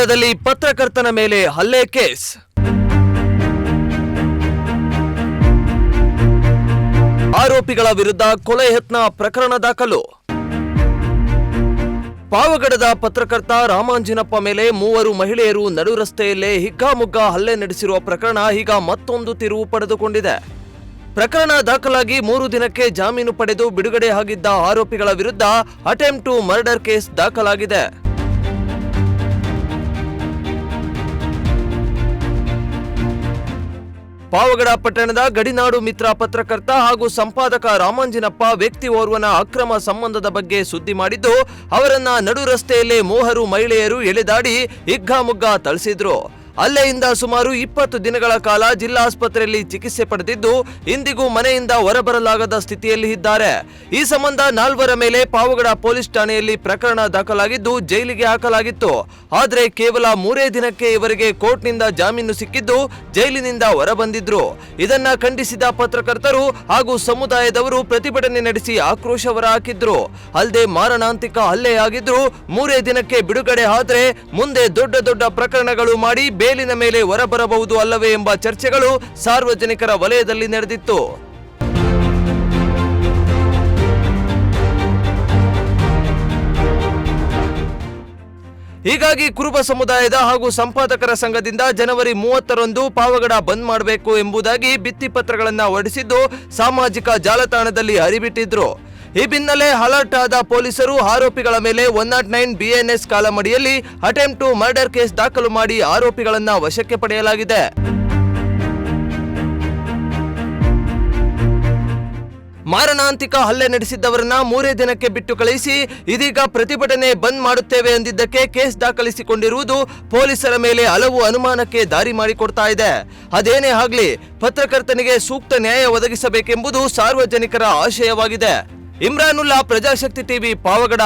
ಪಾವಗಡದಲ್ಲಿ ಪತ್ರಕರ್ತನ ಮೇಲೆ ಹಲ್ಲೆ ಕೇಸ್. ಆರೋಪಿಗಳ ವಿರುದ್ಧ ಕೊಲೆ ಯತ್ನ ಪ್ರಕರಣ ದಾಖಲು. ಪಾವಗಡದ ಪತ್ರಕರ್ತ ರಾಮಾಂಜಿನಪ್ಪ ಮೇಲೆ ಮೂವರು ಮಹಿಳೆಯರು ನಡು ರಸ್ತೆಯಲ್ಲೇ ಹಿಗ್ಗಾಮುಗ್ಗಾ ಹಲ್ಲೆ ನಡೆಸಿರುವ ಪ್ರಕರಣ ಈಗ ಮತ್ತೊಂದು ತಿರುವು ಪಡೆದುಕೊಂಡಿದೆ. ಪ್ರಕರಣ ದಾಖಲಾಗಿ ಮೂರು ದಿನಕ್ಕೆ ಜಾಮೀನು ಪಡೆದು ಬಿಡುಗಡೆ ಆಗಿದ್ದ ಆರೋಪಿಗಳ ವಿರುದ್ಧ ಅಟೆಂಪ್ಟ್ ಟು ಮರ್ಡರ್ ಕೇಸ್ ದಾಖಲಾಗಿದೆ. ಪಾವಗಡ ಪಟ್ಟಣದ ಗಡಿನಾಡು ಮಿತ್ರ ಪತ್ರಕರ್ತ ಹಾಗೂ ಸಂಪಾದಕ ರಾಮಾಂಜಿನಪ್ಪ ವ್ಯಕ್ತಿ ಓರ್ವನ ಅಕ್ರಮ ಸಂಬಂಧದ ಬಗ್ಗೆ ಸುದ್ದಿ ಮಾಡಿದ್ದು, ಅವರನ್ನ ನಡು ರಸ್ತೆಯಲ್ಲೇ ಮೂವರು ಮಹಿಳೆಯರು ಎಳೆದಾಡಿ ಹಿಗ್ಗಾಮುಗ್ಗಾ ಥಳಿಸಿದ್ರು. ಅಲ್ಲೆಯಿಂದ ಸುಮಾರು ಇಪ್ಪತ್ತು ದಿನಗಳ ಕಾಲ ಜಿಲ್ಲಾಸ್ಪತ್ರೆಯಲ್ಲಿ ಚಿಕಿತ್ಸೆ ಪಡೆದಿದ್ದು, ಇಂದಿಗೂ ಮನೆಯಿಂದ ಹೊರಬರಲಾಗದ ಸ್ಥಿತಿಯಲ್ಲಿ ಇದ್ದಾರೆ. ಈ ಸಂಬಂಧ ನಾಲ್ವರ ಮೇಲೆ ಪಾವಗಡ ಪೊಲೀಸ್ ಠಾಣೆಯಲ್ಲಿ ಪ್ರಕರಣ ದಾಖಲಾಗಿದ್ದು, ಜೈಲಿಗೆ ಹಾಕಲಾಗಿತ್ತು. ಆದರೆ ಕೇವಲ ಮೂರೇ ದಿನಕ್ಕೆ ಇವರಿಗೆ ಕೋರ್ಟ್ನಿಂದ ಜಾಮೀನು ಸಿಕ್ಕಿದ್ದು, ಜೈಲಿನಿಂದ ಹೊರಬಂದಿದ್ರು. ಇದನ್ನ ಖಂಡಿಸಿದ ಪತ್ರಕರ್ತರು ಹಾಗೂ ಸಮುದಾಯದವರು ಪ್ರತಿಭಟನೆ ನಡೆಸಿ ಆಕ್ರೋಶ ಹೊರಹಾಕಿದ್ರು. ಅಲ್ಲದೆ ಮಾರಣಾಂತಿಕ ಹಲ್ಲೆಯಾಗಿದ್ರು ಮೂರೇ ದಿನಕ್ಕೆ ಬಿಡುಗಡೆ ಆದರೆ ಮುಂದೆ ದೊಡ್ಡ ದೊಡ್ಡ ಪ್ರಕರಣಗಳು ಮಾಡಿ ಬೇಲಿನ ಮೇಲೆ ಹೊರಬರಬಹುದು ಅಲ್ಲವೇ ಎಂಬ ಚರ್ಚೆಗಳು ಸಾರ್ವಜನಿಕರ ವಲಯದಲ್ಲಿ ನಡೆದಿತ್ತು. ಹೀಗಾಗಿ ಕುರುಬ ಸಮುದಾಯದ ಹಾಗೂ ಸಂಪಾದಕರ ಸಂಘದಿಂದ ಜನವರಿ ಮೂವತ್ತರಂದು ಪಾವಗಡ ಬಂದ್ ಮಾಡಬೇಕು ಎಂಬುದಾಗಿ ಭಿತ್ತಿಪತ್ರಗಳನ್ನು ಹೊರಡಿಸಿದ್ದು ಸಾಮಾಜಿಕ ಜಾಲತಾಣದಲ್ಲಿ ಹರಿಬಿಟ್ಟಿದ್ರು. ಈ ಬೆನ್ನಲ್ಲೇ ಅಲರ್ಟ್ ಆದ ಪೊಲೀಸರು ಆರೋಪಿಗಳ ಮೇಲೆ ಒನ್ ನಾಟ್ ನೈನ್ ಬಿಎನ್ಎಸ್ ಕಾಲಮಡಿಯಲ್ಲಿ ಅಟೆಂಪ್ಟ್ ಟು ಮರ್ಡರ್ ಕೇಸ್ ದಾಖಲು ಮಾಡಿ ಆರೋಪಿಗಳನ್ನ ವಶಕ್ಕೆ ಪಡೆಯಲಾಗಿದೆ. ಮಾರಣಾಂತಿಕ ಹಲ್ಲೆ ನಡೆಸಿದ್ದವರನ್ನ ಮೂರೇ ದಿನಕ್ಕೆ ಬಿಟ್ಟು ಕಳುಹಿಸಿ ಇದೀಗ ಪ್ರತಿಭಟನೆ ಬಂದ್ ಮಾಡುತ್ತೇವೆ ಎಂದಿದ್ದಕ್ಕೆ ಕೇಸ್ ದಾಖಲಿಸಿಕೊಂಡಿರುವುದು ಪೊಲೀಸರ ಮೇಲೆ ಹಲವು ಅನುಮಾನಕ್ಕೆ ದಾರಿ ಮಾಡಿಕೊಡ್ತಾ ಇದೆ. ಅದೇನೇ ಆಗ್ಲಿ, ಪತ್ರಕರ್ತನಿಗೆ ಸೂಕ್ತ ನ್ಯಾಯ ಒದಗಿಸಬೇಕೆಂಬುದು ಸಾರ್ವಜನಿಕರ ಆಶಯವಾಗಿದೆ. ఇమ్రానుల్లా ప్రజాశక్తి టీవీ పావగడ.